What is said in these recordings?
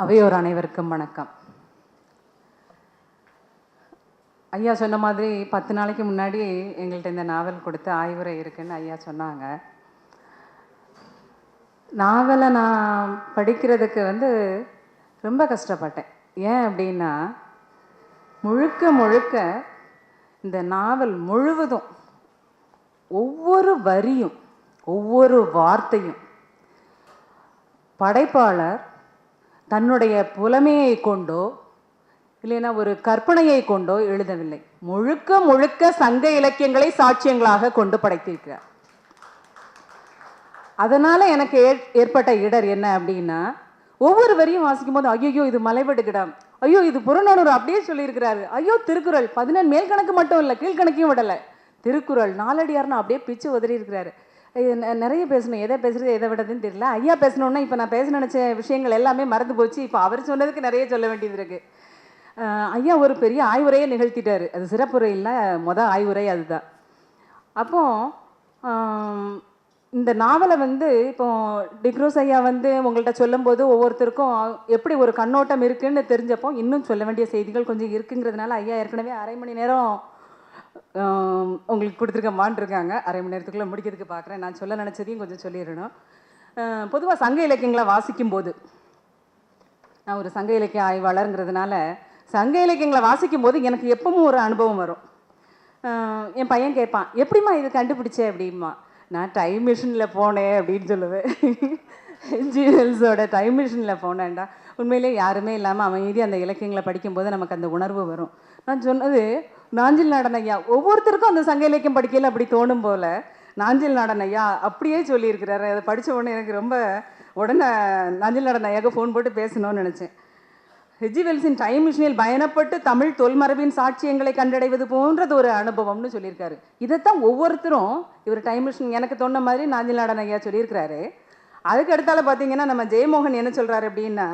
அவையோர் அனைவருக்கும் வணக்கம். ஐயா சொன்ன மாதிரி பத்து நாளைக்கு முன்னாடி எங்கள்கிட்ட இந்த நாவல் கொடுத்து ஆய்வுரை இருக்குன்னு ஐயா சொன்னாங்க. நாவலை நான் படிக்கிறதுக்கு வந்து ரொம்ப கஷ்டப்பட்டேன். ஏன் அப்படின்னா முழுக்க முழுக்க இந்த நாவல் முழுவதும் ஒவ்வொரு வரியும் ஒவ்வொரு வார்த்தையும் படைப்பாளர் தன்னுடைய புலமையை கொண்டோ இல்லைன்னா ஒரு கற்பனையை கொண்டோ எழுதவில்லை. முழுக்க முழுக்க சங்க இலக்கியங்களை சாட்சியங்களாக கொண்டு படைத்திருக்கிறார். அதனால் எனக்கு ஏற்- ஏற்பட்ட இடர் என்ன அப்படின்னா ஒவ்வொரு வரியும் வாசிக்கும் போது ஐயோ இது மலைவெடுக்கிடம் ஐயோ இது புறநானூறு அப்படியே சொல்லியிருக்கிறாரு. ஐயோ திருக்குறள். பதினெண் மேல் கணக்கு மட்டும் இல்லை கீழ்கணக்கையும் விடலை. திருக்குறள் நாலடியார்னு அப்படியே பிச்சு உதறி இருக்கிறாரு நிறைய பேசணும். எதை பேசுறது எதை விடுறதுன்னு தெரியல. ஐயா பேசணும்னா இப்போ நான் பேச நினச்ச விஷயங்கள் எல்லாமே மறந்து போச்சு. இப்போ அவர் சொன்னதுக்கு நிறைய சொல்ல வேண்டியது இருக்கு. ஐயா ஒரு பெரிய ஆய்வுரையை நிகழ்த்திட்டாரு. அது சிறப்புரையில் மொதல் ஆய்வுரை அதுதான். அப்போ இந்த நாவலை வந்து இப்போ டிக்ரோஸ் ஐயா வந்து உங்கள்கிட்ட சொல்லும்போது ஒவ்வொருத்தருக்கும் எப்படி ஒரு கண்ணோட்டம் இருக்குன்னு தெரிஞ்சப்போ இன்னும் சொல்ல வேண்டிய செய்திகள் கொஞ்சம் இருக்குங்கிறதுனால ஐயா ஏற்கனவே அரை மணி நேரம் உங்களுக்கு கொடுத்துருக்கமான்னு இருக்காங்க. அரை மணி நேரத்துக்குள்ளே முடிக்கிறதுக்கு பார்க்குறேன் நான் சொல்ல நினச்சதையும் கொஞ்சம் சொல்லிடணும். பொதுவாக சங்க இலக்கியங்களை வாசிக்கும்போது நான் ஒரு சங்க இலக்கிய ஆய்வாளருங்கிறதுனால சங்க இலக்கியங்களை வாசிக்கும் போது எனக்கு எப்பவும் ஒரு அனுபவம் வரும். என் பையன் கேட்பான் எப்படிம்மா இது கண்டுபிடிச்சே? அப்படிமா நான் டைம் மிஷினில் போனேன் அப்படின்னு சொல்லுவேன் ஜிஎல்ஸோட டைம் மிஷினில் போனேன்டா. உண்மையிலே யாருமே இல்லாமல் அமைதி அந்த இலக்கியங்களை படிக்கும்போது நமக்கு அந்த உணர்வு வரும். நான் சொன்னது நாஞ்சில் நாடன் ஐயா. ஒவ்வொருத்தருக்கும் அந்த சங்க இலக்கியம் படிக்கையில் அப்படி தோணும் போல நாஞ்சில் நாடன் ஐயா அப்படியே சொல்லியிருக்கிறாரு. அதை படித்த உடனே எனக்கு ரொம்ப உடனே நாஞ்சில் நாடன் ஐயாவுக்கு ஃபோன் போட்டு பேசணும்னு நினச்சேன். ஹெஜிவெல்ஸின் டைம் மிஷினில் பயணப்பட்டு தமிழ் தொல்மரபின் சாட்சியங்களை கண்டடைவது போன்றது ஒரு அனுபவம்னு சொல்லியிருக்காரு. இதைத்தான் ஒவ்வொருத்தரும் இவர் டைம் மிஷின் எனக்கு தோணுன மாதிரி நாஞ்சில் நாடன் ஐயா சொல்லியிருக்கிறாரு. அதுக்கு அடுத்தால பார்த்தீங்கன்னா நம்ம ஜெயமோகன் என்ன சொல்கிறாரு அப்படின்னா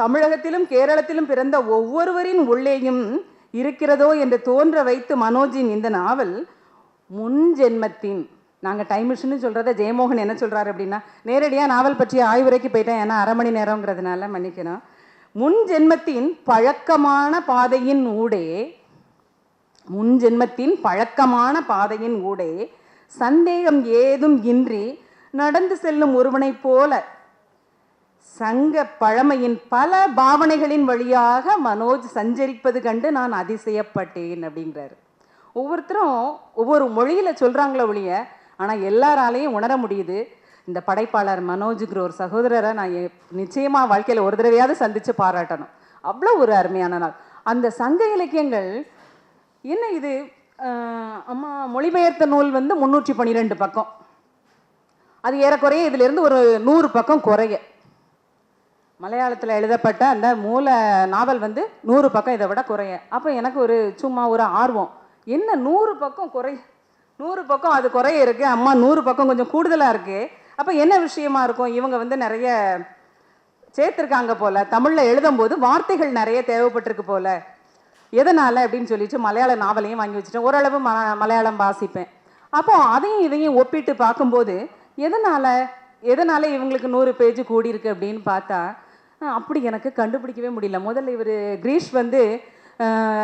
தமிழகத்திலும் கேரளத்திலும் பிறந்த ஒவ்வொருவரின் உள்ளேயும் இருக்கிறதோ என்று தோன்ற வைத்து மனோஜின் இந்த நாவல் முன் ஜென்மத்தின். நாங்கள் டைம் மிஷின்னு சொல்கிறத ஜெயமோகன் என்ன சொல்கிறாரு அப்படின்னா நேரடியாக நாவல் பற்றிய ஆய்வுரைக்கு போயிட்டேன். ஏன்னா அரை மணி நேரங்கிறதுனால மன்னிக்கணும். முன் ஜென்மத்தின் பழக்கமான பாதையின் ஊடே முன் ஜென்மத்தின் பழக்கமான பாதையின் ஊடே சந்தேகம் ஏதும் இன்றி நடந்து செல்லும் ஒருவனைப் போல சங்க பழமையின் பல பாவனைகளின் வழியாக மனோஜ் சஞ்சரிப்பது கண்டு நான் அதிசயப்பட்டேன் அப்படிங்கிறாரு ஒவ்வொருத்தரும் ஒவ்வொரு மொழியில் சொல்கிறாங்களோ ஒழிய ஆனால் எல்லாராலையும் உணர முடியுது. இந்த படைப்பாளர் மனோஜுங்கிற ஒரு சகோதரரை நான் நிச்சயமாக வாழ்க்கையில் ஒரு தடவையாவது சந்தித்து பாராட்டணும். அவ்வளோ ஒரு அருமையான நாள். அந்த சங்க இலக்கியங்கள் என்ன இது? அம்மா மொழிபெயர்த்த நூல் வந்து முன்னூற்றி பன்னிரெண்டு பக்கம். அது ஏறக்குறைய இதிலிருந்து ஒரு நூறு பக்கம் குறைய. மலையாளத்தில் எழுதப்பட்ட அந்த மூல நாவல் வந்து நூறு பக்கம் இதை விட குறைய. அப்போ எனக்கு ஒரு சும்மா ஒரு ஆர்வம். என்ன நூறு பக்கம் குறை நூறு பக்கம் அது குறைய இருக்கு அம்மா நூறு பக்கம் கொஞ்சம் கூடுதலாக இருக்கு. அப்போ என்ன விஷயமா இருக்கும்? இவங்க வந்து நிறைய சேர்த்துருக்காங்க போல. தமிழில் எழுதும்போது வார்த்தைகள் நிறைய தேவைப்பட்டிருக்கு போல. எதனால் அப்படின்னு சொல்லிட்டு மலையாள நாவலையும் வாங்கி வச்சுட்டேன். ஓரளவு ம மலையாளம் வாசிப்பேன். அப்போ அதையும் இதையும் ஒப்பிட்டு பார்க்கும்போது எதனால் எதனால் இவங்களுக்கு நூறு பேஜ் கூடி இருக்கு அப்படின்னு பார்த்தா அப்படி எனக்கு கண்டுபிடிக்கவே முடியல. முதல்ல இவர் கிரீஷ் வந்து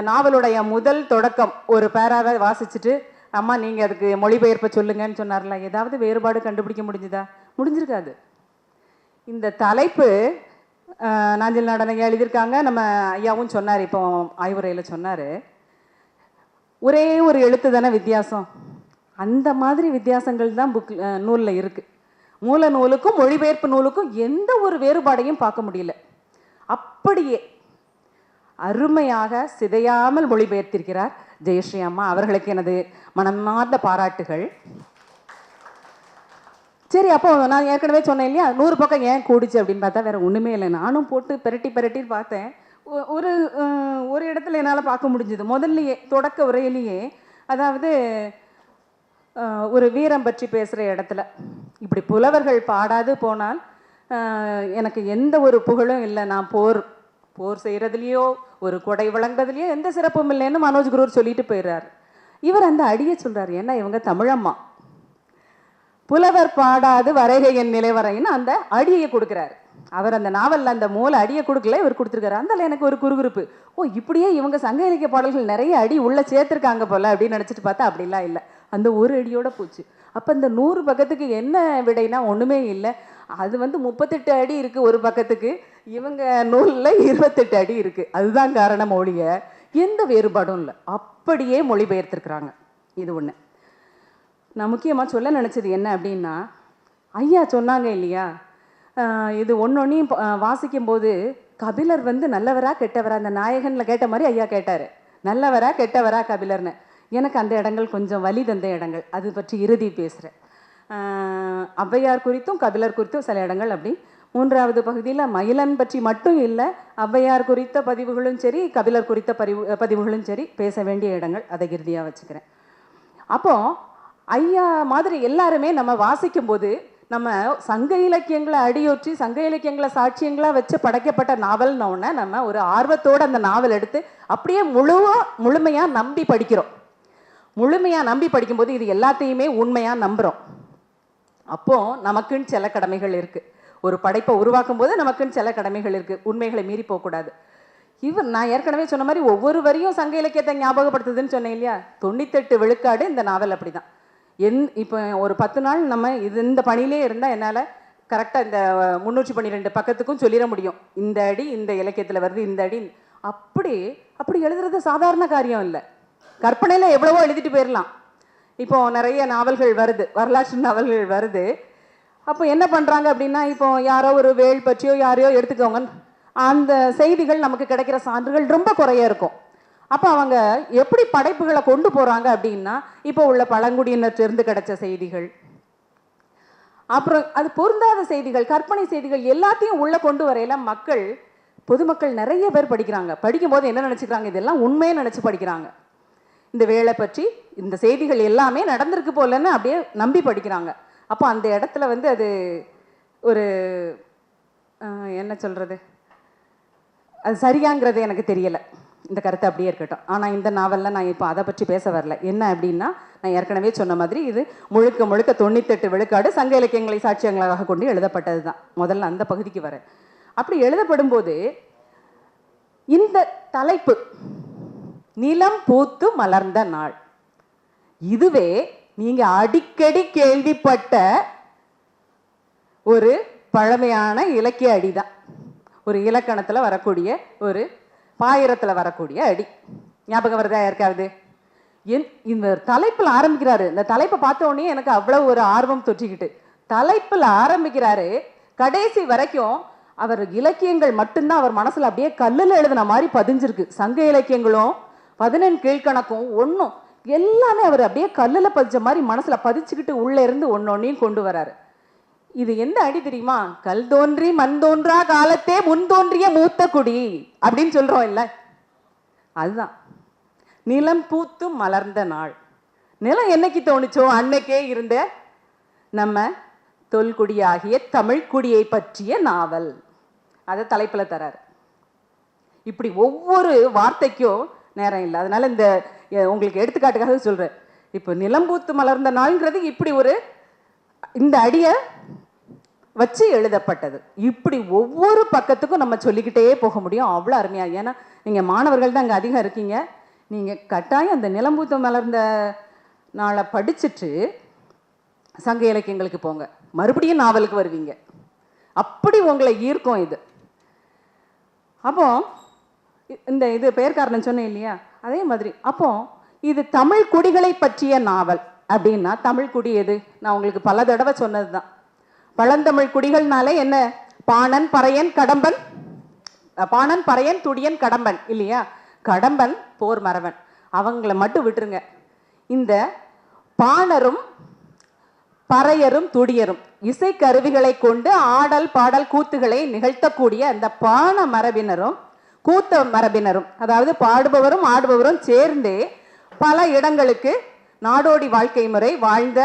நாவலுடைய முதல் தொடக்கம் ஒரு பேராவை வாசிச்சுட்டு அம்மா நீங்கள் அதுக்கு மொழிபெயர்ப்பை சொல்லுங்கன்னு சொன்னார்ல ஏதாவது வேறுபாடு கண்டுபிடிக்க முடிஞ்சுதா? முடிஞ்சிருக்காது. இந்த தலைப்பு நாஞ்சில் நடனங்க எழுதியிருக்காங்க. நம்ம ஐயாவும் சொன்னார் இப்போ ஆய்வுரையில் சொன்னார். ஒரே ஒரு எழுத்து தானே வித்தியாசம். அந்த மாதிரி வித்தியாசங்கள் தான் புக் நூலில் இருக்குது மூல நூலுக்கும் மொழிபெயர்ப்பு நூலுக்கும் எந்த ஒரு வேறுபாடையும் பார்க்க முடியல. அப்படியே அருமையாக சிதையாமல் மொழிபெயர்த்திருக்கிறார் ஜெயஸ்ரீ அம்மா அவர்களுக்கு எனது மனமார்ந்த பாராட்டுகள். சரி அப்போ நான் ஏற்கனவே சொன்னேன் இல்லையா? நூறு பக்கம் ஏன் கூடிச்சு அப்படின்னு பார்த்தா வேற ஒண்ணுமே இல்லை. நானும் போட்டு பெரட்டி பெரட்டி பார்த்தேன். ஒரு ஒரு இடத்துல என்னால் பார்க்க முடிஞ்சுது. முதல்லையே தொடக்க உரையிலேயே அதாவது ஒரு வீரம் பற்றி பேசுகிற இடத்துல. இப்படி புலவர்கள் பாடாது போனால் எனக்கு எந்த ஒரு புகழும் இல்லை. நான் போர் போர் செய்கிறதுலையோ ஒரு கொடை வழங்குறதுலையோ எந்த சிறப்பும் இல்லைன்னு மனோஜ் குரூர் சொல்லிட்டு போயிடுறாரு. இவர் அந்த அடியை சொல்கிறார் ஏன்னா இவங்க தமிழம்மா. புலவர் பாடாது வரைகை என் நிலைவரைன்னு அந்த அடியை கொடுக்குறாரு. அவர் அந்த நாவலில் அந்த மூல அடியை கொடுக்கல இவர் கொடுத்துருக்காரு. அந்த எனக்கு ஒரு குறுகுறுப்பு. ஓ இப்படியே இவங்க சங்க இலக்கிய பாடல்கள் நிறைய அடி உள்ளே சேர்த்துருக்காங்க போல அப்படின்னு நினச்சிட்டு பார்த்தா அப்படிலாம் இல்லை. அந்த ஒரு அடியோட போச்சு. அப்போ இந்த நூறு பக்கத்துக்கு என்ன விடைனா ஒன்றுமே இல்லை. அது வந்து முப்பத்தெட்டு அடி இருக்குது ஒரு பக்கத்துக்கு. இவங்க நூலில் இருபத்தெட்டு அடி இருக்குது அதுதான் காரணம் ஒழிய எந்த வேறுபாடும் இல்லை. அப்படியே மொழிபெயர்த்திருக்கிறாங்க. இது ஒன்று நான் முக்கியமாக சொல்ல நினச்சது என்ன அப்படின்னா ஐயா சொன்னாங்க இல்லையா? இது ஒன்றொன்னையும் வாசிக்கும்போது கபிலர் வந்து நல்லவரா கெட்டவரா அந்த நாயகனில் கேட்ட மாதிரி ஐயா கேட்டார். நல்லவரா கெட்டவரா கபிலர்னு. எனக்கு அந்த இடங்கள் கொஞ்சம் வலி தந்த இடங்கள். அது பற்றி இறுதி பேசுகிறேன் ஔவையார் குறித்தும் கபிலர் குறித்தும் சில இடங்கள் அப்படி. மூன்றாவது பகுதியில் மயிலன் பற்றி மட்டும் இல்லை ஔவையார் குறித்த பதிவுகளும் சரி கபிலர் குறித்த பதிவு பதிவுகளும் சரி பேச வேண்டிய இடங்கள் அதை இறுதியாக வச்சுக்கிறேன். அப்போது ஐயா மாதிரி எல்லாருமே நம்ம வாசிக்கும்போது நம்ம சங்க இலக்கியங்களை அடியொற்றி சங்க இலக்கியங்களை சாட்சியங்களாக வச்சு படைக்கப்பட்ட நாவல்னோடனே நம்ம ஒரு ஆர்வத்தோட அந்த நாவல் எடுத்து அப்படியே முழுவாக முழுமையாக நம்பி படிக்கிறோம். முழுமையாக நம்பி படிக்கும்போது இது எல்லாத்தையுமே உண்மையாக நம்புகிறோம் அப்போது நமக்குன்னு சில கடமைகள் இருக்குது ஒரு படைப்பை உருவாக்கும் போது நமக்குன்னு சில கடமைகள் இருக்குது உண்மைகளை மீறி போகக்கூடாது இவர் நான் ஏற்கனவே சொன்ன மாதிரி ஒவ்வொரு வரியும் சங்க இலக்கியத்தை ஞாபகப்படுத்துதுன்னு சொன்னேன் இல்லையா? தொண்ணூத்தெட்டு விழுக்காடு இந்த நாவல் அப்படிதான். என் இப்போ ஒரு பத்து நாள் நம்ம இது இந்த பணியிலே இருந்தால் என்னால் கரெக்டாக இந்த முந்நூற்றி பன்னிரெண்டு பக்கத்துக்கும் சொல்லிட முடியும். இந்த அடி இந்த இலக்கியத்தில் வருது இந்த அடி. அப்படி அப்படி எழுதுறது சாதாரண காரியம் இல்லை. கற்பனையில் எவ்வளவோ எழுதிட்டு போயிடலாம் இப்போ நிறைய நாவல்கள் வருது. வரலாற்று நாவல்கள் வருது. அப்போ என்ன பண்ணுறாங்க அப்படின்னா இப்போ யாரோ ஒரு வேல் பற்றியோ யாரையோ எடுத்துக்கோங்க. அந்த செய்திகள் நமக்கு கிடைக்கிற சான்றுகள் ரொம்ப குறைய இருக்கும். அப்போ அவங்க எப்படி படைப்புகளை கொண்டு போகிறாங்க அப்படின்னா இப்போ உள்ள பழங்குடியினத்திலிருந்து கிடைச்ச செய்திகள். அப்புறம் அது பொருந்தாத செய்திகள் கற்பனை செய்திகள் எல்லாத்தையும் உள்ளே கொண்டு வரையில மக்கள் பொதுமக்கள் நிறைய பேர் படிக்கிறாங்க. படிக்கும்போது என்ன நினச்சிக்கிறாங்க? இதெல்லாம் உண்மையை நினச்சி படிக்கிறாங்க. இந்த வேலை பற்றி இந்த செய்திகள் எல்லாமே நடந்திருக்கு போலன்னு அப்படியே நம்பி படிக்கிறாங்க. அப்போ அந்த இடத்துல வந்து அது ஒரு என்ன சொல்கிறது அது சரியாங்கிறது எனக்கு தெரியலை. இந்த கருத்து அப்படியே இருக்கட்டும். ஆனால் இந்த நாவலில் நான் இப்போ அதை பற்றி பேச வரல. என்ன அப்படின்னா நான் ஏற்கனவே சொன்ன மாதிரி இது முழுக்க முழுக்க தொண்ணூத்தெட்டு விழுக்காடு சங்க இலக்கியங்களை சாட்சியங்களாக கொண்டு எழுதப்பட்டது தான். முதல்ல அந்த பகுதிக்கு வரேன். அப்படி எழுதப்படும் போது இந்த தலைப்பு நிலம் பூத்து மலர்ந்த நாள். இதுவே நீங்க அடிக்கடி கேள்விப்பட்ட ஒரு பழமையான இலக்கிய அடிதான். ஒரு இலக்கணத்தில் வரக்கூடிய ஒரு பாயிரத்தில் வரக்கூடிய அடி. ஞாபகம் வருதா யாருக்காவது? என் இந்த தலைப்பில் ஆரம்பிக்கிறாரு. இந்த தலைப்பை பார்த்த உடனே எனக்கு அவ்வளோ ஒரு ஆர்வம் தொற்றிக்கிட்டு. தலைப்பில் ஆரம்பிக்கிறாரு கடைசி வரைக்கும் அவர் இலக்கியங்கள் மட்டும்தான் அவர் மனசில் அப்படியே கல்லில் எழுதின மாதிரி பதிஞ்சிருக்கு. சங்க இலக்கியங்களும் பதினெண் கீழ்கணக்கும் ஒன்றும் எல்லாமே அவர் அப்படியே கல்லில் பதிச்ச மாதிரி மனசில் பதிச்சுக்கிட்டு உள்ளே இருந்து ஒன்னொன்னையும் கொண்டு வராரு. இது எந்த அடி தெரியுமா? கல் தோன்றி மண் தோன்றா காலத்தே முன் தோன்றிய மூத்த குடி அப்படின்னு சொல்கிறோம் இல்ல? அதுதான். நிலம் பூத்து மலர்ந்த நாள். நிலம் என்னைக்கு தோணுச்சோ அன்னைக்கே இருந்த நம்ம தொல்குடியாகிய தமிழ்குடியை பற்றிய நாவல். அதை தலைப்பில் தராரு. இப்படி ஒவ்வொரு வார்த்தைக்கும் நேரம் இல்லை. அதனால இந்த உங்களுக்கு எடுத்துக்காட்டுக்காக சொல்கிறேன் இப்போ நிலம்பூத்து மலர்ந்த நாள்ங்கிறது இப்படி ஒரு இந்த அடியை வச்சு எழுதப்பட்டது. இப்படி ஒவ்வொரு பக்கத்துக்கும் நம்ம சொல்லிக்கிட்டே போக முடியும். அவ்வளோ அருமையாக ஏன்னா நீங்க மாணவர்கள் தான் அங்கே அதிகம் இருக்கீங்க. நீங்க கட்டாயம் அந்த நிலம்பூத்து மலர்ந்த நாளை படிச்சுட்டு சங்க இலக்கியங்களுக்கு போங்க. மறுபடியும் நாவலுக்கு வருவீங்க. அப்படி உங்களை ஈர்க்கும் இது. அப்போ இந்த இது பெயர்காரணம் சொன்னேன் இல்லையா? அதே மாதிரி. அப்போ இது தமிழ் குடிகளை பற்றிய நாவல் அப்படின்னா தமிழ் குடி எது? நான் உங்களுக்கு பல தடவை சொன்னது தான் பழந்தமிழ் குடிகள்னாலே என்ன? பாணன் பறையன் கடம்பன். பாணன் பறையன் துடியன் கடம்பன் இல்லையா? கடம்பன் போர் மறவன் அவங்கள மட்டும் விட்டுருங்க. இந்த பாணரும் பறையரும் துடியரும் இசைக்கருவிகளை கொண்டு ஆடல் பாடல் கூத்துகளை நிகழ்த்தக்கூடிய அந்த பாண மரபினரும் கூத்த மரபினரும் அதாவது பாடுபவரும் ஆடுபவரும் சேர்ந்தே பல இடங்களுக்கு நாடோடி வாழ்க்கை முறை வாழ்ந்த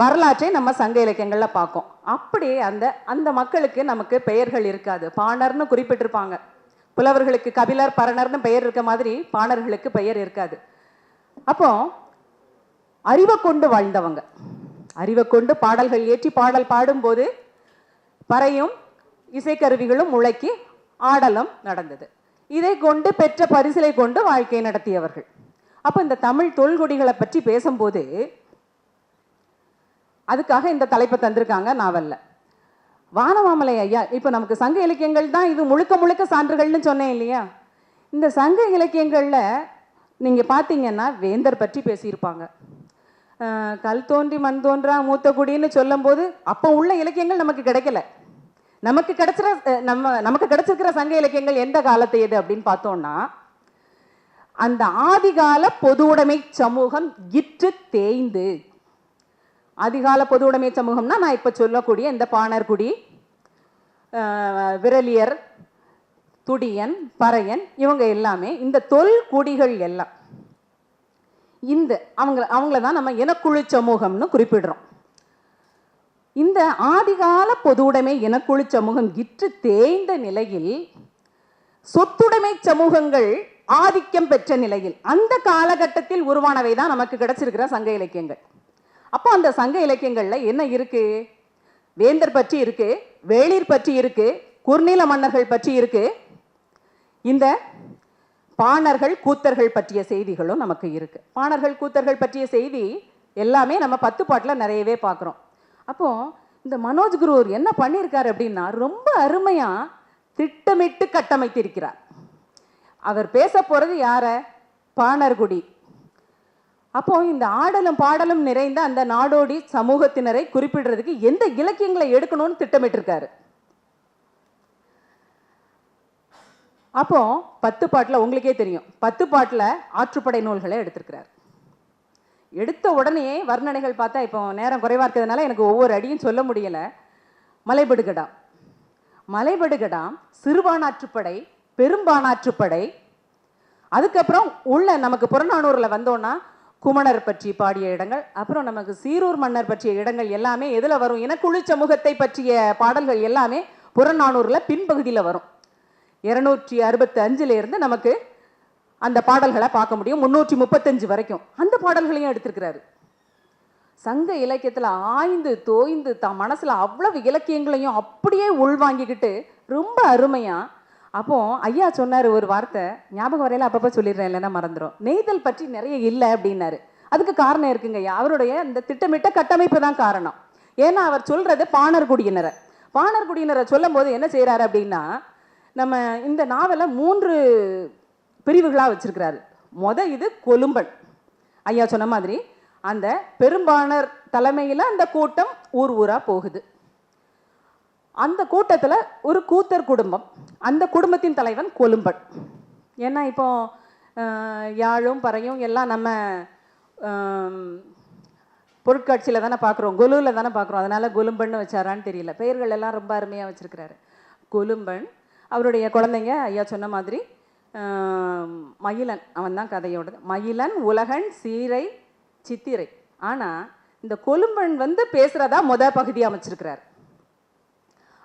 வரலாற்றை நம்ம சங்க இலக்கியங்களில் பார்க்கோம். அப்படி அந்த அந்த மக்களுக்கு நமக்கு பெயர்கள் இருக்காது. பாணர்னு குறிப்பிட்டிருப்பாங்க. புலவர்களுக்கு கபிலர் பரணர்னு பெயர் இருக்க மாதிரி பாணர்களுக்கு பெயர் இருக்காது. அப்போ அறிவை கொண்டு வாழ்ந்தவங்க. அறிவை கொண்டு பாடல்கள் ஏற்றி பாடல் பாடும்போது பறையும் இசைக்கருவிகளும் முழக்கி ஆடலம் நடந்தது. இதை கொண்டு பெற்ற பரிசிலை கொண்டு வாழ்க்கை நடத்தியவர்கள். அப்போ இந்த தமிழ் தொல்குடிகளை பற்றி பேசும்போது அதுக்காக இந்த தலைப்பை தந்திருக்காங்க நாவல்ல. வானமாமலை ஐயா இப்போ நமக்கு சங்க இலக்கியங்கள் தான் இது முழுக்க முழுக்க சான்றுகள்னு சொன்னேன் இல்லையா? இந்த சங்க இலக்கியங்களில் நீங்கள் பார்த்தீங்கன்னா வேந்தர் பற்றி பேசியிருப்பாங்க. கல் தோன்றி மண் தோன்றா மூத்த குடின்னு சொல்லும்போது அப்போ உள்ள இலக்கியங்கள் நமக்கு கிடைக்கல. நமக்கு கிடைச்சிற நம்ம நமக்கு கிடைச்சிருக்கிற சங்க இலக்கியங்கள் எந்த காலத்து எது அப்படின்னு பார்த்தோம்னா அந்த ஆதிகால பொதுவுடைமை சமூகம் இற்று தேய்ந்து. அதிகால பொதுவுடைமை சமூகம்னா நான் இப்போ சொல்லக்கூடிய இந்த பாணர்குடி விரலியர் துடியன் பறையன் இவங்க எல்லாமே இந்த தொல் குடிகள் எல்லாம். இந்த அவங்க அவங்கள தான் நம்ம இனக்குழு சமூகம்னு குறிப்பிடுறோம். இந்த ஆதிகால பொதுவுடைமை இனக்குழு சமூகம் இற்று தேய்ந்த நிலையில் சொத்துடைமை சமூகங்கள் ஆதிக்கம் பெற்ற நிலையில் அந்த காலகட்டத்தில் உருவானவை தான் நமக்கு கிடைச்சிருக்கிற சங்க இலக்கியங்கள். அப்போ அந்த சங்க இலக்கியங்களில் என்ன இருக்கு? வேந்தர் பற்றி இருக்கு வேளிர் பற்றி இருக்கு குர்நில மன்னர்கள் பற்றி இருக்கு. இந்த பாணர்கள் கூத்தர்கள் பற்றிய செய்திகளும் நமக்கு இருக்கு. பாணர்கள் கூத்தர்கள் பற்றிய செய்தி எல்லாமே நம்ம பத்து பாட்டில் நிறையவே பார்க்குறோம். அப்போது இந்த மனோஜ் குருவர் என்ன பண்ணியிருக்காரு அப்படின்னா ரொம்ப அருமையாக திட்டமிட்டு கட்டமைத்திருக்கிறார். அவர் பேச போகிறது யாரை? பாணர்குடி. அப்போ இந்த ஆடலும் பாடலும் நிறைந்த அந்த நாடோடி சமூகத்தினரை குறிப்பிடுறதுக்கு எந்த இலக்கியங்களை எடுக்கணும்னு திட்டமிட்டிருக்காரு. அப்போ பத்து பாட்டில் உங்களுக்கே தெரியும். பத்து பாட்டில் ஆற்றுப்படை நூல்களை எடுத்திருக்கிறார். எடுத்த உடனே வர்ணனைகள் பார்த்தா இப்போ நேரம் குறைவாக இருக்கிறதுனால எனக்கு ஒவ்வொரு அடியும் சொல்ல முடியல. மலைபடுகடாம் மலைபடுகடாம் சிறுபானாற்றுப்படை பெரும்பானாற்றுப்படை. அதுக்கப்புறம் உள்ள நமக்கு புறநானூரில் வந்தோன்னா குமணர் பற்றி பாடிய இடங்கள் அப்புறம் நமக்கு சீரூர் மன்னர் பற்றிய இடங்கள் எல்லாமே எதில் வரும்? இனக்குழு சமூகத்தை பற்றிய பாடல்கள் எல்லாமே புறநானூரில் பின்பகுதியில் வரும். இருநூற்றி அறுபத்தி அஞ்சுலேருந்து நமக்கு அந்த பாடல்களை பார்க்க முடியும். முன்னூற்றி முப்பத்தஞ்சு வரைக்கும். அந்த பாடல்களையும் எடுத்திருக்கிறாரு. சங்க இலக்கியத்தில் ஆய்ந்து தோய்ந்து தான் மனசில் அவ்வளவு இலக்கியங்களையும் அப்படியே உள்வாங்கிக்கிட்டு ரொம்ப அருமையாக அப்போ ஐயா சொன்னார் ஒரு வார்த்தை ஞாபகம் வரையில அப்பப்போ சொல்லிடுறேன் இல்லைன்னா மறந்துடும் நெய்தல் பற்றி நிறைய இல்லை அப்படின்னாரு. அதுக்கு காரணம் இருக்குங்க அவருடைய இந்த திட்டமிட்ட கட்டமைப்பு தான் காரணம். ஏன்னா அவர் சொல்றது பாணர் குடியினரை. சொல்லும் போது என்ன செய்கிறாரு அப்படின்னா நம்ம இந்த நாவலை மூன்று பிரிவுகளாக வச்சுருக்கிறாரு. முத இது கொலும்பன் ஐயா சொன்ன மாதிரி அந்த பெரும்பாணர் தலைமையில் அந்த கூட்டம் ஊர் ஊராக போகுது. அந்த கூட்டத்தில் ஒரு கூத்தர் குடும்பம். அந்த குடும்பத்தின் தலைவன் கொலும்பன் ஏன்னா இப்போ யாழும் பறையும் எல்லாம் நம்ம பொருட்காட்சியில் தானே பார்க்குறோம் கொலுவில் தானே பார்க்குறோம் அதனால் கொலும்பன்னு வச்சாரான்னு தெரியல. பெயர்கள் எல்லாம் ரொம்ப அருமையாக வச்சுருக்கிறாரு. கொலும்பன் அவருடைய குழந்தைங்க ஐயா சொன்ன மாதிரி மயிலன் அவன் தான் கதையோடது. மயிலன் உலகன் சீரை சித்திரை. ஆனால் இந்த கொலும்பன் வந்து பேசுகிறதா முத பகுதி அமைச்சிருக்கிறார்.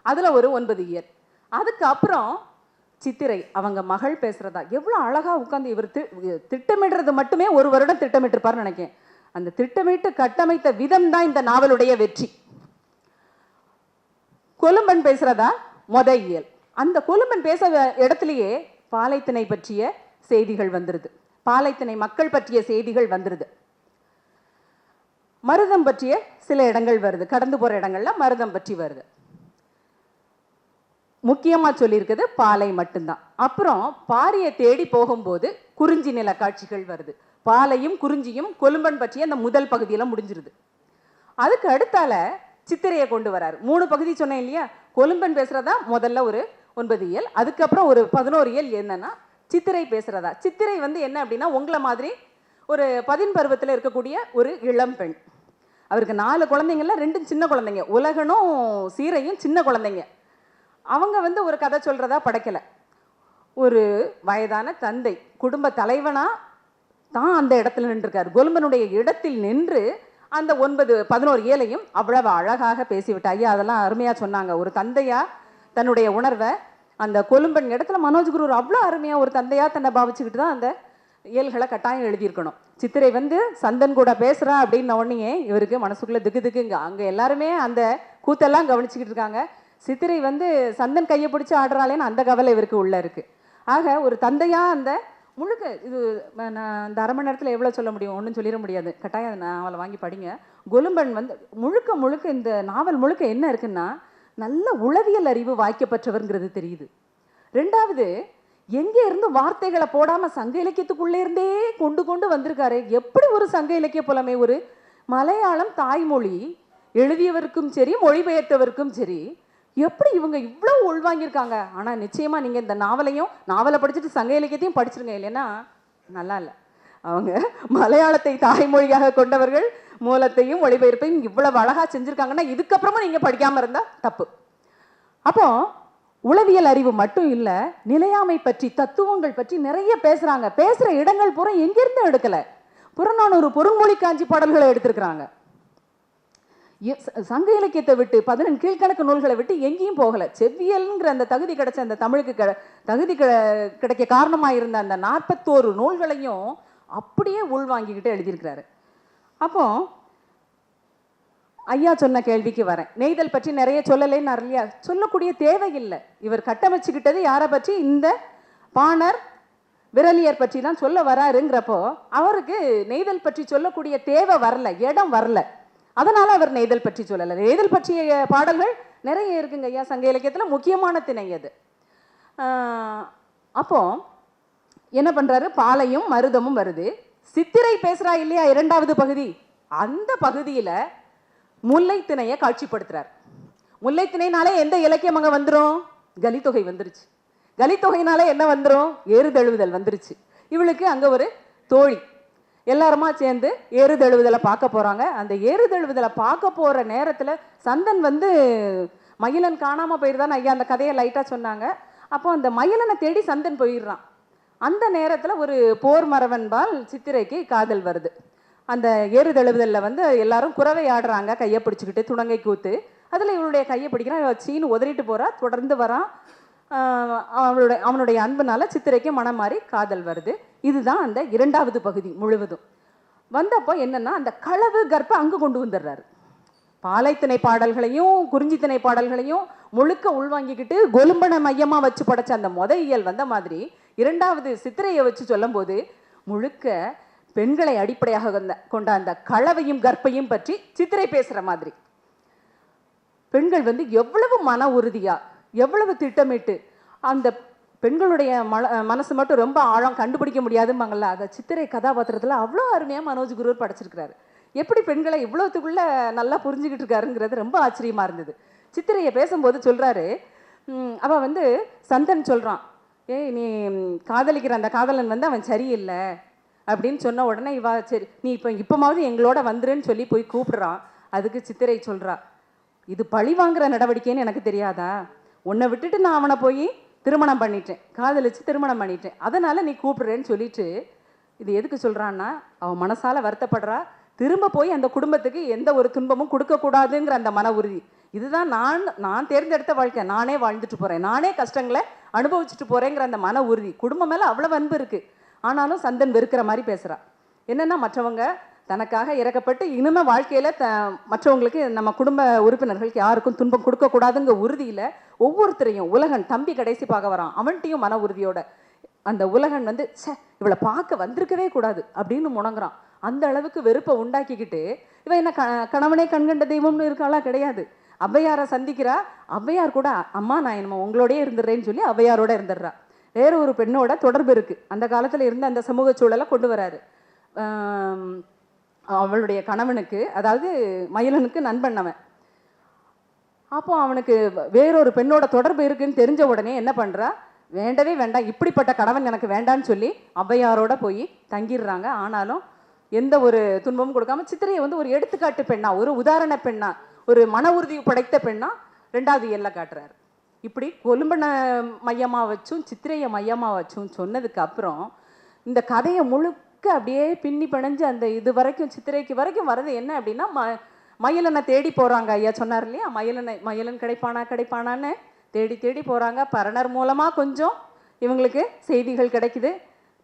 அதில் ஒரு ஒன்பது இயர். அதுக்கப்புறம் சித்திரை அவங்க மகள் பேசுகிறதா எவ்வளோ அழகாக உட்காந்து இவர் திட்டமிடுறது மட்டுமே ஒரு வருடம் திட்டமிட்டிருப்பார்னு நினைக்கிறேன். அந்த திட்டமிட்டு கட்டமைத்த விதம் தான் இந்த நாவலுடைய வெற்றி. கொலும்பன் பேசுறதா மொத இயல். அந்த கொலும்பன் பேச இடத்துலையே பாலைத்திணை பற்றிய செய்திகள் வந்துருது. பாலைத்திணை மக்கள் பற்றிய செய்திகள் வந்துருது. மருதம் பற்றிய சில இடங்கள் வருது. கடந்து போற இடங்கள்ல மருதம் பற்றி வருது. முக்கியமா சொல்லியிருக்கிறது பாலை மட்டும்தான். அப்புறம் பாரியை தேடி போகும்போது குறிஞ்சி நில காட்சிகள் வருது. பாலையும் குறிஞ்சியும் கொலும்பன் பற்றிய அந்த முதல் பகுதியெல்லாம் முடிஞ்சிருது. அதுக்கு அடுத்தால சித்திரையை கொண்டு வராரு. மூணு பகுதி சொன்னேன் இல்லையா? கொலும்பன் பேசுகிறதா முதல்ல ஒரு ஒன்பது இயல். அதுக்கப்புறம் ஒரு பதினோரு இயல் என்னன்னா சித்திரை பேசுறதா. சித்திரை வந்து என்ன அப்படின்னா உங்களை மாதிரி ஒரு பதின் பருவத்தில் இருக்கக்கூடிய ஒரு இளம் பெண். அவருக்கு நாலு குழந்தைங்கள ரெண்டும் சின்ன குழந்தைங்க. உலகனும் சீரையும் சின்ன குழந்தைங்க. அவங்க வந்து ஒரு கதை சொல்றதா படைக்கல. ஒரு வயதான தந்தை குடும்ப தலைவனா தான் அந்த இடத்துல நின்றுருக்காரு. கொலும்பனுடைய இடத்தில் நின்று அந்த ஒன்பது பதினோரு ஏழையும் அவ்வளவு அழகாக பேசிவிட்டா ஐயா அதெல்லாம் அருமையா சொன்னாங்க. ஒரு தந்தையா தன்னுடைய உணர்வை அந்த கொலும்பன் இடத்துல மனோஜ் குரு அவ்வளோ அருமையாக ஒரு தந்தையாக தன்னை பாவிச்சுக்கிட்டு தான் அந்த இயல்களை கட்டாயம் எழுதியிருக்கணும். சித்திரை வந்து சந்தன் கூட பேசுறா அப்படின்ன உடனே இவருக்கு மனசுக்குள்ளே திக்கு திக்குங்க. அங்கே எல்லாருமே அந்த கூத்தெல்லாம் கவனிச்சுக்கிட்டு இருக்காங்க. சித்திரை வந்து சந்தன் கையை பிடிச்சி ஆடுறாளேன்னு அந்த கவலை இவருக்கு உள்ளே இருக்குது ஆக ஒரு தந்தையாக அந்த முழுக்க இது நான் இந்த அரை மணி நேரத்தில் எவ்வளோ சொல்ல முடியும்? ஒன்றும் சொல்லிட முடியாது. கட்டாயம் அந்த நாவலை வாங்கி படிங்க. கொலும்பன் வந்து முழுக்க முழுக்க இந்த நாவல் முழுக்க என்ன இருக்குன்னா நல்ல உளவியல் அறிவு வாய்க்கப்பட்டவருங்கிறது தெரியுது. ரெண்டாவது எங்கே இருந்து வார்த்தைகளை போடாமல் சங்க இலக்கியத்துக்குள்ளே இருந்தே கொண்டு கொண்டு வந்திருக்காரு. எப்படி ஒரு சங்க இலக்கிய புலமை? ஒரு மலையாளம் தாய்மொழி எழுதியவருக்கும் சரி மொழிபெயர்த்தவருக்கும் சரி எப்படி இவங்க இவ்வளோ உள்வாங்கியிருக்காங்க? ஆனால் நிச்சயமாக நீங்கள் இந்த நாவலையும் நாவலை படிச்சுட்டு சங்க இலக்கியத்தையும் படிச்சிருங்க இல்லைன்னா நல்லா இல்லை. அவங்க மலையாளத்தை தாய்மொழியாக கொண்டவர்கள் மூலத்தையும் மொழிபெயர்ப்பையும் இவ்வளவு அழகா செஞ்சிருக்காங்கன்னா இதுக்கப்புறமா நீங்க படிக்காம இருந்தா தப்பு. அப்போ உளவியல் அறிவு மட்டும் இல்ல நிலையாமை பற்றி தத்துவங்கள் பற்றி நிறைய பேசுறாங்க. பேசுற இடங்கள் பூரா எங்கிருந்து எடுக்கல? புறநானூறு பொருண்மொழி காஞ்சி பாடல்களை எடுத்திருக்கிறாங்க. சங்க இலக்கியத்தை விட்டு பதினெண் கீழ்கணக்கு நூல்களை விட்டு எங்கேயும் போகல. செவ்வியல்ங்கிற அந்த தகுதி கிடைச்ச அந்த தமிழுக்கு தகுதி கிடைக்க காரணமா இருந்த அந்த நாற்பத்தோரு நூல்களையும் அப்படியே உள்வாங்கிக்கிட்டு எழுதியிருக்கிறாரு. அப்போ ஐயா சொன்ன கேள்விக்கு வரேன். நெய்தல் பற்றி நிறைய சொல்லலைன்னு இல்லையா? சொல்லக்கூடிய தேவையில்லை. இவர் கட்டமைச்சுக்கிட்டது யாரை பற்றி? இந்த பாணர் விரலியர் பற்றி தான் சொல்ல வராருங்கிறப்போ அவருக்கு நெய்தல் பற்றி சொல்லக்கூடிய தேவை வரல இடம் வரல. அதனால் அவர் நெய்தல் பற்றி சொல்லலை. நெய்தல் பற்றிய பாடல்கள் நிறைய இருக்குங்க ஐயா சங்க இலக்கியத்தில் முக்கியமான திணை அது. அப்போது என்ன பண்ணுறாரு பாலையும் மருதமும் வருது. சித்திரை பேசுகிறா இல்லையா இரண்டாவது பகுதி? அந்த பகுதியில் முல்லைத்திணையை காட்சிப்படுத்துகிறார் முல்லைத்திணைனாலே எந்த இலக்கியம் அங்கே வந்துடும் கலித்தொகை வந்துருச்சு. கலித்தொகைனாலே என்ன வந்துடும் ஏறுதழுவுதல் வந்துருச்சு. இவளுக்கு அங்கே ஒரு தோழி. எல்லாருமா சேர்ந்து ஏறுதழுவுதலை பார்க்க போகிறாங்க அந்த ஏறுதழுவுதலை பார்க்க போகிற நேரத்தில் சந்தன் வந்து மயிலன் காணாமல் போயிருந்தான்னு ஐயா அந்த கதையை லைட்டாக சொன்னாங்க. அப்போ அந்த மயிலனை தேடி சந்தன் போயிடுறான். அந்த நேரத்தில் ஒரு போர் மரவன்பால் சித்திரைக்கு காதல் வருது. அந்த ஏறுதழுவுதல்ல வந்து எல்லாரும் குறவை ஆடுறாங்க கையை பிடிச்சிக்கிட்டு துணங்கை கூத்து. அதில் இவளுடைய கையை பிடிக்கிறான் இவள் சீனு உதறிட்டு போகிறா தொடர்ந்து வரான் அவளுடைய அவனுடைய அன்புனால சித்திரைக்கு மனம் மாறி காதல் வருது. இதுதான் அந்த இரண்டாவது பகுதி முழுவதும். வந்தப்போ என்னன்னா அந்த களவு கற்ப அங்கு கொண்டு வந்துடுறாரு. பாலைத்திணை பாடல்களையும் குறிஞ்சித்திணை பாடல்களையும் முழுக்க உள்வாங்கிக்கிட்டு கொலும்பனை மையமாக வச்சு படைச்ச அந்த மொத இயல் வந்த மாதிரி இரண்டாவது சித்திரையை வச்சு சொல்லும்போது முழுக்க பெண்களை அடிப்படையாக கொண்ட- அந்த களவையும் கற்பையும் பற்றி சித்திரை பேசுற மாதிரி. பெண்கள் வந்து எவ்வளவு மன உறுதியா எவ்வளவு திட்டமிட்டு அந்த பெண்களுடைய மல மனசு மட்டும் ரொம்ப ஆழம் கண்டுபிடிக்க முடியாதும்பாங்கள்ல அதை சித்திரை கதாபாத்திரத்துல அவ்வளோ அருமையா மனோஜ் குருவர் படைச்சிருக்கிறாரு. எப்படி பெண்களை இவ்வளோத்துக்குள்ள நல்லா புரிஞ்சுக்கிட்டு இருக்காருங்கிறது ரொம்ப ஆச்சரியமா இருந்தது. சித்திரையை பேசும்போது சொல்றாரு அவள் அவ வந்து சந்தன் சொல்றான் ஏய் நீ காதலிக்கிற அந்த காதலன் வந்து அவன் சரியில்லை அப்படின்னு சொன்ன உடனே இவா சரி நீ இப்போ இப்போமாவது எங்களோட வந்துருன்னு சொல்லி போய் கூப்பிடுறான். அதுக்கு சித்திரை சொல்கிறா இது பழி வாங்குற நடவடிக்கைன்னு எனக்கு தெரியாதா? உன்னை விட்டுட்டு நான் அவனை போய் திருமணம் பண்ணிட்டேன். காதலிச்சு திருமணம் பண்ணிட்டேன். அதனால் நீ கூப்பிடுறேன்னு சொல்லிட்டு இது எதுக்கு சொல்கிறான்னா அவன் மனசால் வருத்தப்படுறா. திரும்ப போய் அந்த குடும்பத்துக்கு எந்த ஒரு துன்பமும் கொடுக்கக்கூடாதுங்கிற அந்த மன உறுதி. இதுதான் நான் நான் தேர்ந்தெடுத்த வாழ்க்கை. நானே வாழ்ந்துட்டு போகிறேன் நானே கஷ்டங்களை அனுபவிச்சுட்டு போறேங்கிற அந்த மன உறுதி. குடும்பம் மேல அவ்வளவு அன்பு இருக்கு. ஆனாலும் சந்தன் வெறுக்கிற மாதிரி பேசுகிறான் என்னென்னா மற்றவங்க தனக்காக இறக்கப்பட்டு இனிமேல் வாழ்க்கையில த மற்றவங்களுக்கு நம்ம குடும்ப உறுப்பினர்களுக்கு யாருக்கும் துன்பம் கொடுக்கக்கூடாதுங்கிற உறுதியில் உறுதியில ஒவ்வொருத்தரையும் உலகன் தம்பி கடைசி பார்க்க வரான். அவன்கிட்டயும் மன உறுதியோட அந்த உலகன் வந்து ச்சே இவளை பார்க்க வந்திருக்கவே கூடாது அப்படின்னு முணங்குறான். அந்த அளவுக்கு வெறுப்பை உண்டாக்கிக்கிட்டு இவன் என்ன க கணவனே கண்கண்ட தெய்வம்னு இருக்காளா? கிடையாது. அவ்வையாரை சந்திக்கிறா அவ்வையார் கூட அம்மா நான் என்னமோ உங்களோடயே இருந்துடுறேன்னு சொல்லி அவ்வையாரோட இருந்துடுறா வேற ஒரு பெண்ணோட தொடர்பு இருக்குது அந்த காலத்தில் இருந்த அந்த சமூக சூழலை கொண்டு வராரு. அவளுடைய கணவனுக்கு அதாவது மயிலனுக்கு நண்பன் அவன். அப்போ அவனுக்கு வேறொரு பெண்ணோட தொடர்பு இருக்குன்னு தெரிஞ்ச உடனே என்ன பண்ணுறா வேண்டவே வேண்டாம். இப்படிப்பட்ட கணவன் எனக்கு வேண்டான்னு சொல்லி அவ்வையாரோட போய் தங்கிடுறாங்க. ஆனாலும் எந்த ஒரு துன்பமும் கொடுக்காம சித்திரையை வந்து ஒரு எடுத்துக்காட்டு பெண்ணா ஒரு உதாரண பெண்ணா ஒரு மன உறுதி படைத்த பெண்ணா ரெண்டாவது எல்லை காட்டுறாரு. இப்படி கொலும்பனை மையமாக வச்சும் சித்திரையை மையமாக வச்சும் சொன்னதுக்கு அப்புறம் இந்த கதையை முழுக்க அப்படியே பின்னி பிணைஞ்சு அந்த இது வரைக்கும் சித்திரைக்கு வரைக்கும் வர்றது என்ன அப்படின்னா ம மயிலனை தேடி போகிறாங்க ஐயா சொன்னார் இல்லையா? மயிலனை மயிலன் கிடைப்பானா கிடைப்பானான்னு தேடி தேடி போகிறாங்க பரணர் மூலமாக கொஞ்சம் இவங்களுக்கு செய்திகள் கிடைக்குது.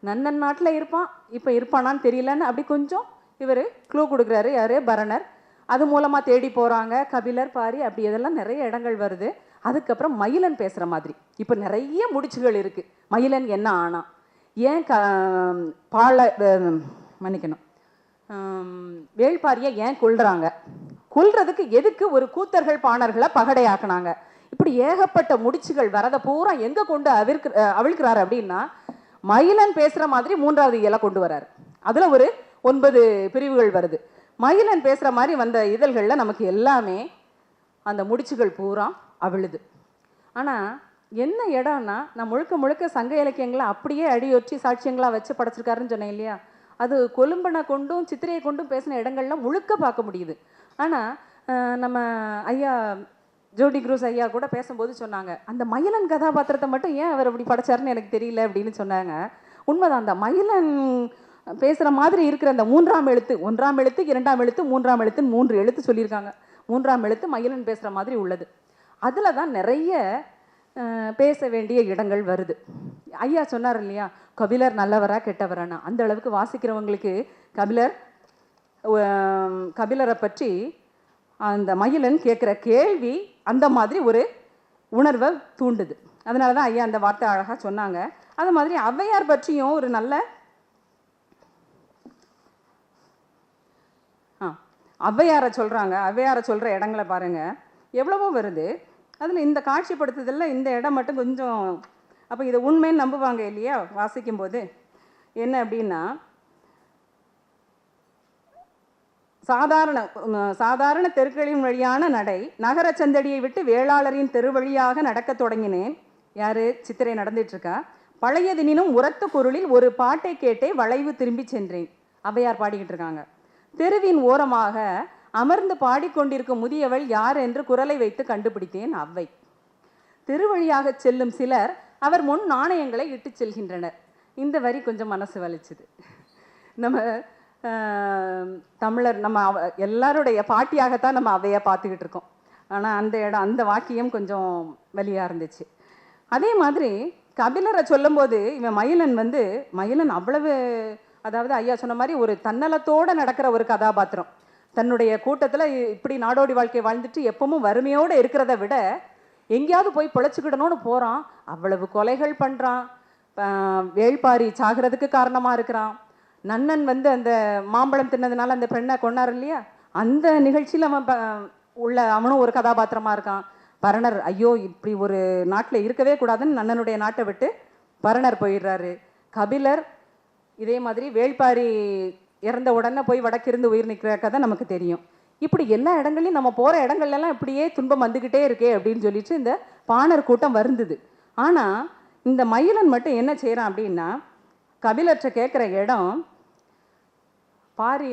நன்னன் நாட்டில் இருப்பான் இப்போ இருப்பானான்னு தெரியலன்னு அப்படி கொஞ்சம் இவர் க்ளூ கொடுக்குறாரு யார்? பரணர். அது மூலமாக தேடி போகிறாங்க கபிலர் பாரி அப்படி இதெல்லாம் நிறைய இடங்கள் வருது. அதுக்கப்புறம் மயிலன் பேசுகிற மாதிரி. இப்போ நிறைய முடிச்சுகள் இருக்குது மயிலன் என்ன ஆனா? ஏன் க பால மன்னிக்கணும். வேள்பாரியை ஏன் கொள்கிறாங்க கொள்றதுக்கு எதுக்கு ஒரு கூத்தர்கள் பாணர்களை பகடையாக்குனாங்க? இப்படி ஏகப்பட்ட முடிச்சுகள் வரதை பூரா எங்கே கொண்டு அவிர்க்கு அஹ், அவிழ்க்கிறாரு அப்படின்னா மயிலன் பேசுகிற மாதிரி மூன்றாவது இயலை கொண்டு வராரு. அதில் ஒரு ஒன்பது பிரிவுகள் வருது. மயிலன் பேசுகிற மாதிரி வந்த இதழ்களில் நமக்கு எல்லாமே அந்த முடிச்சுகள் பூரா அவிழுது. ஆனால் என்ன இடம்னா நான் முழுக்க முழுக்க சங்க இலக்கியங்களை அப்படியே அடியொற்றி சாட்சியங்களாக வச்சு படைச்சிருக்காருன்னு சொன்னேன் இல்லையா? அது கொலும்பனை கொண்டும் சித்திரையை கொண்டும் பேசின இடங்கள்லாம் முழுக்க பார்க்க முடியுது. ஆனால் நம்ம ஐயா ஜோடி குரூஸ் ஐயா கூட பேசும்போது சொன்னாங்க அந்த மயிலன் கதாபாத்திரத்தை மட்டும் ஏன் அவர் அப்படி படைச்சாருன்னு எனக்கு தெரியல அப்படின்னு சொன்னாங்க. உண்மைதான் அந்த மயிலன் பேசுகிற மாதிரி இருக்கிற அந்த மூன்றாம் எழுத்து ஒன்றாம் எழுத்து இரண்டாம் எழுத்து மூன்றாம் எழுத்துன்னு மூன்று எழுத்து சொல்லியிருக்காங்க. மூன்றாம் எழுத்து மயிலன் பேசுகிற மாதிரி உள்ளது. அதில் தான் நிறைய பேச வேண்டிய இடங்கள் வருது. ஐயா சொன்னார் இல்லையா கபிலர் நல்லவரா கெட்டவரானா? அந்த அளவுக்கு வாசிக்கிறவங்களுக்கு கபிலர் கபிலரை பற்றி அந்த மயிலன் கேட்குற கேள்வி அந்த மாதிரி ஒரு உணர்வை தூண்டுது. அதனால தான் ஐயா அந்த வார்த்தை அழகாக சொன்னாங்க. அது மாதிரி ஔவையார் பற்றியும் ஒரு நல்ல ஆ ஔவையாரை சொல்கிறாங்க ஔவையாரை சொல்கிற இடங்களை பாருங்கள் எவ்வளவோ வருது. அதில் இந்த காட்சிப்படுத்துதலில் இந்த இடம் மட்டும் கொஞ்சம் அப்போ இதை உண்மைன்னு நம்புவாங்க இல்லையா? வாசிக்கும்போது. என்ன அப்படின்னா சாதாரண சாதாரண தெருக்களின் வழியான நடை நகர சந்தடியை விட்டு வேளாளரின் தெரு வழியாக நடக்கத் தொடங்கினேன். யாரு? சித்திரை நடந்துட்டுருக்கா. பழையதினும் உரத்த குரலில் ஒரு பாட்டை கேட்டே வளைவு திரும்பி சென்றேன். அவையார் பாடிக்கிட்டு இருக்காங்க. தெருவின் ஓரமாக அமர்ந்து பாடிக்கொண்டிருக்கும் முதியவள் யார் என்று குரலை வைத்து கண்டுபிடித்தேன் அவ்வை. தெருவழியாக செல்லும் சிலர் அவர் முன் நாணயங்களை இட்டுச் செல்கின்றனர். இந்த வரி கொஞ்சம் மனசு வலிச்சுது. நம்ம தமிழர் நம்ம அவ- எல்லாருடைய பாட்டியாகத்தான் நம்ம அவையை பார்த்துக்கிட்டு இருக்கோம். ஆனால் அந்த இடம் அந்த வாக்கியம் கொஞ்சம் வலியாக இருந்துச்சு. அதே மாதிரி கபிலரை சொல்லும்போது இவன் மயிலன் வந்து மயிலன் அவ்வளவு அதாவது ஐயா சொன்ன மாதிரி ஒரு தன்னலத்தோடு நடக்கிற ஒரு கதாபாத்திரம். தன்னுடைய கூட்டத்தில் இப்படி நாடோடி வாழ்க்கை வாழ்ந்துட்டு எப்பவும் வறுமையோடு இருக்கிறத விட எங்கேயாவது போய் பிழைச்சிக்கிடணும்னு போகிறான் அவ்வளவு கொலைகள் பண்ணுறான் வேள்பாரி சாகிறதுக்கு காரணமாக இருக்கிறான். நன்னன் வந்து அந்த மாம்பழம் தின்னதுனால அந்த பெண்ணை கொண்டார் இல்லையா? அந்த நிகழ்ச்சியில் அவன் ப- உள்ள அவனும் ஒரு கதாபாத்திரமாக இருக்கான். பரணர் ஐயோ இப்படி ஒரு நாட்டில் இருக்கவே கூடாதுன்னு நன்னனுடைய நாட்டை விட்டு பரணர் போயிடுறாரு. கபிலர் இதே மாதிரி வேள்பாரி இறந்த உடனே போய் வடக்கிருந்து உயிர் நிற்கிற கதை நமக்கு தெரியும். இப்படி எல்லா இடங்கள்லையும் நம்ம போகிற இடங்கள்லாம் இப்படியே துன்பம் வந்துக்கிட்டே இருக்கே அப்படின்னு சொல்லிட்டு இந்த பாணர் கூட்டம் வருந்தது. ஆனால் இந்த மயிலன் மட்டும் என்ன செய்கிறான் அப்படின்னா கபிலற்ற கேட்குற இடம் பாரி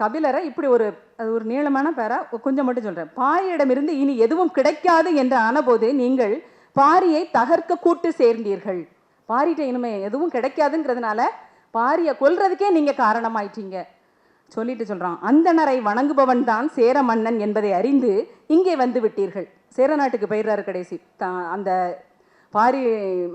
கபிலரை இப்படி ஒரு அது ஒரு நீளமான பேரா கொஞ்சம் மட்டும் சொல்கிறேன் பாரியிடமிருந்து இனி எதுவும் கிடைக்காது என்று ஆனபோது நீங்கள் பாரியை தகர்க்க கூட்டு சேர்ந்தீர்கள். பாரிட்ட இனிமே எதுவும் கிடைக்காதுங்கிறதுனால பாரியை கொல்றதுக்கே நீங்கள் காரணமாயிட்டீங்க. சொல்லிட்டு சொல்கிறான் அந்தணரை வணங்குபவன் தான் சேர மன்னன் என்பதை அறிந்து இங்கே வந்து விட்டீர்கள். சேர நாட்டுக்கு போயிடுறாரு கடைசி. அந்த பாரி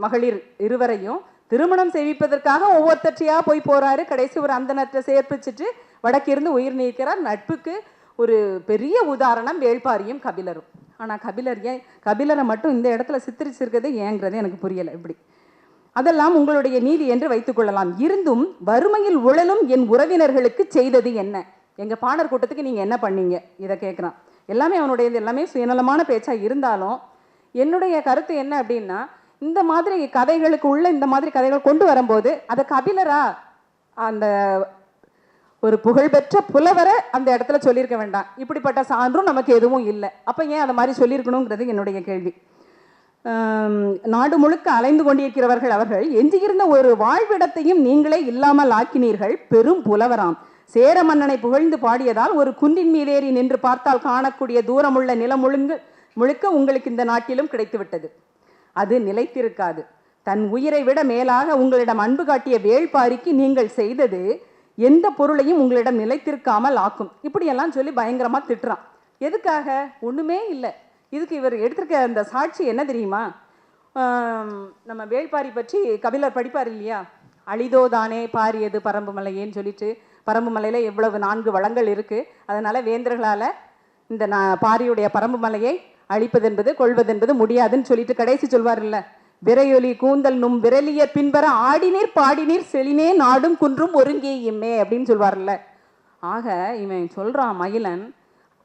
மகளிர் இருவரையும் திருமணம் செய்விப்பதற்காக ஒவ்வொருத்தற்றையாக போய் போகிறாரு கடைசி ஒரு அந்தனத்தை சேர்ப்பிச்சுட்டு வடக்கிருந்து உயிர் நீக்கிறார். நட்புக்கு ஒரு பெரிய உதாரணம் வேள்பாரியும் கபிலரும். ஆனால் கபிலர் ஏன் கபிலரை மட்டும் இந்த இடத்துல சித்தரிச்சிருக்கிறது ஏங்கிறது எனக்கு புரியலை இப்படி. அதெல்லாம் உங்களுடைய நீதி என்று வைத்துக் கொள்ளலாம். இருந்தும் வறுமையில் உழலும் என் உறவினர்களுக்கு செய்தது என்ன? எங்க பாடர் கூட்டத்துக்கு நீங்க என்ன பண்ணீங்க? இதை கேட்குறான் எல்லாமே அவனுடைய எல்லாமே சுயநலமான பேச்சா இருந்தாலும் என்னுடைய கருத்து என்ன அப்படின்னா இந்த மாதிரி கதைகளுக்கு உள்ள இந்த மாதிரி கதைகள் கொண்டு வரும்போது அதை கபிலரா அந்த ஒரு புகழ்பெற்ற புலவரை அந்த இடத்துல சொல்லியிருக்க வேண்டாம். இப்படிப்பட்ட சான்றும் நமக்கு எதுவும் இல்லை. அப்போ ஏன் அதை மாதிரி சொல்லியிருக்கணுங்கிறது என்னுடைய கேள்வி. நாடு முழுக்க அலைந்து கொண்டிருக்கிறவர்கள் அவர்கள் எஞ்சியிருந்த ஒரு வாழ்விடத்தையும் நீங்களே இல்லாமல் ஆக்கினீர்கள் பெரும் புலவராம். சேர மன்னனை புகழ்ந்து பாடியதால் ஒரு குன்றின் மீதேறி நின்று பார்த்தால் காணக்கூடிய தூரமுள்ள நிலம் முழுங்கு முழுக்க உங்களுக்கு இந்த நாட்டிலும் கிடைத்துவிட்டது. அது நிலைத்திருக்காது. தன் உயிரை விட மேலாக உங்களிடம் அன்பு காட்டிய வேள்பாரிக்கு நீங்கள் செய்தது எந்த பொருளையும் உங்களிடம் நிலைத்திருக்காமல் ஆக்கும். இப்படியெல்லாம் சொல்லி பயங்கரமாக திட்டுறான். எதுக்காக? ஒன்றுமே இல்லை. இதுக்கு இவர் எடுத்திருக்க அந்த சாட்சி என்ன தெரியுமா? நம்ம வேள்பாரி பற்றி கபிலர் படிப்பார் இல்லையா? அழிதோ தானே பாரியது பரம்பு மலையேன்னு சொல்லிட்டு பரம்பு மலையில் எவ்வளவு நான்கு வளங்கள் இருக்குது அதனால் வேந்தர்களால் இந்த நான் பாரியுடைய பரம்பு மலையை அழிப்பதென்பது கொள்வதென்பது முடியாதுன்னு சொல்லிட்டு கடைசி சொல்வார்ல விரையொலி கூந்தல் நும் விரலிய பின்பற ஆடினீர் பாடினீர் செழினே நாடும் குன்றும் ஒருங்கே இம்மே அப்படின்னு சொல்வார்ல. ஆக இவன் சொல்கிறான் மயிலன்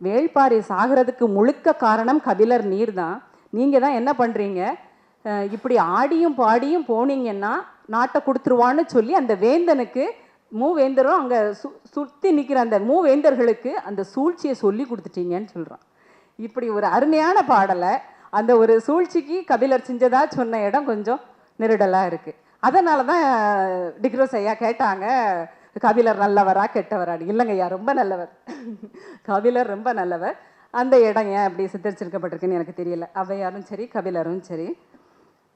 வேள்பாரி சாகிறதுக்கு முழுக்க காரணம் கபிலர் நீர் தான் நீங்கள் தான் என்ன பண்ணுறீங்க இப்படி ஆடியும் பாடியும் போனீங்கன்னா நாட்டை கொடுத்துருவான்னு சொல்லி அந்த வேந்தனுக்கு மூவேந்தரும் அங்கே சு சுற்றி நிற்கிற அந்த மூவேந்தர்களுக்கு அந்த சூழ்ச்சியை சொல்லி கொடுத்துட்டீங்கன்னு சொல்கிறான் இப்படி ஒரு அருமையான பாடலை அந்த ஒரு சூழ்ச்சிக்கு கபிலர் செஞ்சதா சொன்ன இடம் கொஞ்சம் நெருடலாக இருக்குது அதனால தான் டிக்ரோஸ் ஐயா கேட்டாங்க கபிலர் நல்லவரா கெட்டவரான்னு இல்லைங்கய்யா ரொம்ப நல்லவர். கபிலர் ரொம்ப நல்லவர். அந்த இடம் ஏன் அப்படி சித்தரிச்சிருக்கப்பட்டிருக்குன்னு எனக்கு தெரியல. அவையாரும் சரி கபிலரும் சரி.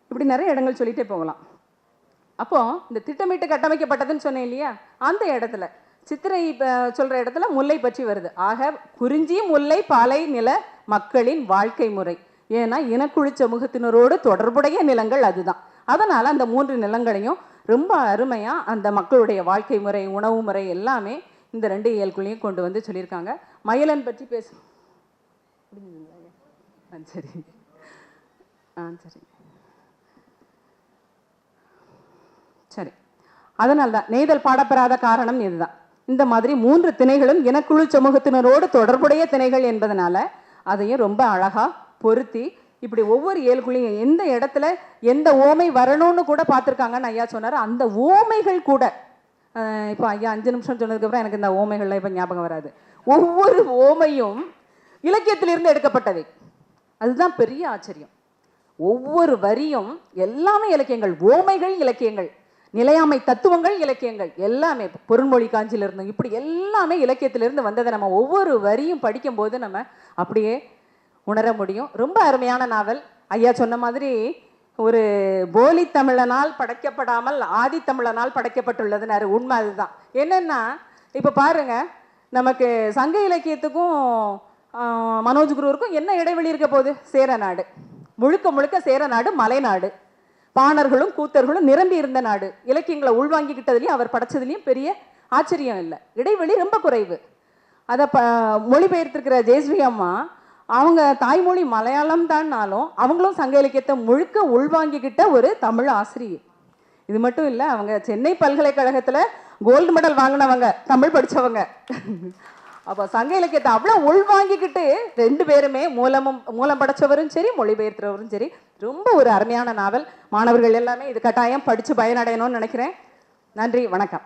இப்படி நிறைய இடங்கள் சொல்லிகிட்டே போகலாம். அப்போது இந்த திட்டமிட்டு கட்டமைக்கப்பட்டதுன்னு சொன்னேன் இல்லையா? அந்த இடத்துல சித்திரை சொல்கிற இடத்துல முல்லை பற்றி வருது. ஆக குறிஞ்சி முல்லை பாலை நில மக்களின் வாழ்க்கை முறை. ஏன்னா இனக்குழு சமூகத்தினரோடு தொடர்புடைய நிலங்கள் அதுதான். அதனால் அந்த மூன்று நிலங்களையும் ரொம்ப அருமையாக அந்த மக்களுடைய வாழ்க்கை முறை உணவு முறை எல்லாமே இந்த ரெண்டு இயல்குள்ளேயும் கொண்டு வந்து சொல்லியிருக்காங்க. மயிலன் பற்றி பேசு. ஆ சரி. ஆ சரி. சரி. அதனால தான் நெய்தல் பாடப்பெறாத காரணம் இதுதான். இந்த மாதிரி மூன்று திணைகளும் இனக்குழு சமூகத்தினரோடு தொடர்புடைய திணைகள் என்பதனால அதையும் ரொம்ப அழகாக பொருத்தி இப்படி ஒவ்வொரு ஏழுக்குள்ளையும் எந்த இடத்துல எந்த ஓமை வரணும்னு கூட பார்த்துருக்காங்கன்னு ஐயா சொன்னார். அந்த ஓமைகள் கூட இப்போ ஐயா அஞ்சு நிமிஷம் சொன்னதுக்கப்புறம் எனக்கு இந்த ஓமைகள்லாம் இப்போ ஞாபகம் வராது. ஒவ்வொரு ஓமையும் இலக்கியத்திலிருந்து எடுக்கப்பட்டவை. அதுதான் பெரிய ஆச்சரியம். ஒவ்வொரு வரியும் எல்லாமே இலக்கியங்கள் ஓமைகள் இலக்கியங்கள் நிலையாமை தத்துவங்கள் இலக்கியங்கள் எல்லாமே பொருண்மொழி காஞ்சியிலிருந்தும் இப்படி எல்லாமே இலக்கியத்திலிருந்து வந்ததை நம்ம ஒவ்வொரு வரியும் படிக்கும்போது நம்ம அப்படியே உணர முடியும். ரொம்ப அருமையான நாவல். ஐயா சொன்ன மாதிரி ஒரு போலி தமிழனால் படைக்கப்படாமல் ஆதி தமிழனால் படைக்கப்பட்டுள்ளதுனாரு. உண்மை அதுதான். என்னென்னா இப்போ பாருங்க நமக்கு சங்க இலக்கியத்துக்கும் மனோஜ் குருவருக்கும் என்ன இடைவெளி இருக்க போகுது? சேர நாடு. முழுக்க முழுக்க சேர நாடு மலைநாடு பாணர்களும் கூத்தர்களும் நிரம்பி இருந்த நாடு. இலக்கியங்களை உள்வாங்கிக்கிட்டதுலையும் அவர் படைச்சதுலையும் பெரிய ஆச்சரியம் இல்லை. இடைவெளி ரொம்ப குறைவு. அதை ப மொழிபெயர்த்திருக்கிற ஜெயஸ்ரீ அம்மா அவங்க தாய்மொழி மலையாளம் தான்னாலும் அவங்களும் சங்க இலக்கியத்தை முழுக்க உள்வாங்கிக்கிட்ட ஒரு தமிழ் ஆசிரியர் இது மட்டும் இல்லை அவங்க சென்னை பல்கலைக்கழகத்தில் கோல்டு மெடல் வாங்கினவங்க தமிழ் படிச்சவங்க. அப்போ சங்க இலக்கியத்தை அவ்வளோ உள்வாங்கிக்கிட்டு ரெண்டு பேருமே மூலமும் மூலம் படைச்சவரும் சரி மொழிபெயர்த்தவரும் சரி ரொம்ப ஒரு அருமையான நாவல். மாணவர்கள் எல்லாமே இது கட்டாயம் படித்து பயனடையணும்னு நினைக்கிறேன். நன்றி வணக்கம்.